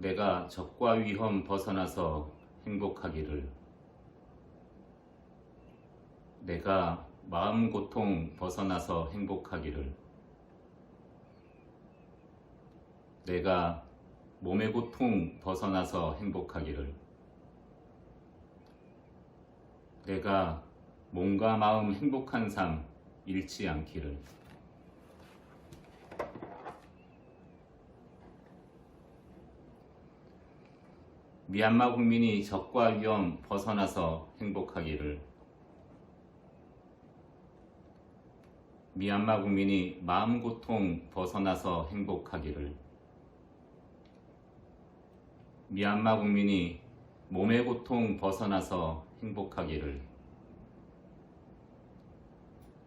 내가 적과 위험 벗어나서 행복하기를. 내가 마음 고통 벗어나서 행복하기를. 내가 몸의 고통 벗어나서 행복하기를. 내가 몸과 마음 행복한 삶 잃지 않기를. 미얀마 국민이 적과 위험 벗어나서 행복하기를. 미얀마 국민이 마음 고통 벗어나서 행복하기를. 미얀마 국민이 몸의 고통 벗어나서 행복하기를.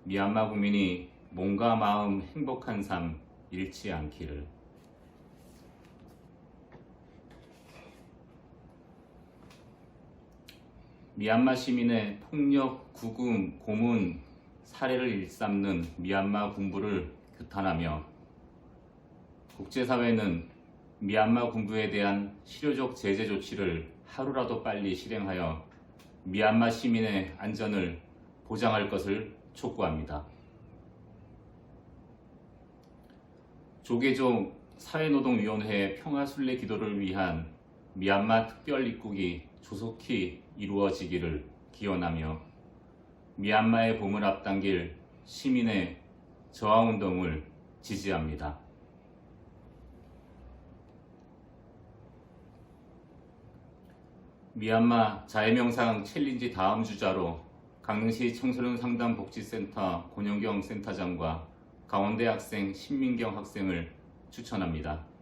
미얀마 국민이 몸과 마음 행복한 삶 잃지 않기를. 미얀마 시민의 폭력, 구금, 고문, 살해를 일삼는 미얀마 군부를 규탄하며 국제사회는 미얀마 군부에 대한 실효적 제재 조치를 하루라도 빨리 실행하여 미얀마 시민의 안전을 보장할 것을 촉구합니다. 조계종 사회노동위원회 평화순례 기도를 위한 미얀마 특별 입국이 조속히 이루어지기를 기원하며 미얀마의 봄을 앞당길 시민의 저항운동을 지지합니다. 미얀마 자해명상 챌린지 다음 주자로 강릉시 청소년 상담 복지센터 권영경 센터장과 강원대 학생 신민경 학생을 추천합니다.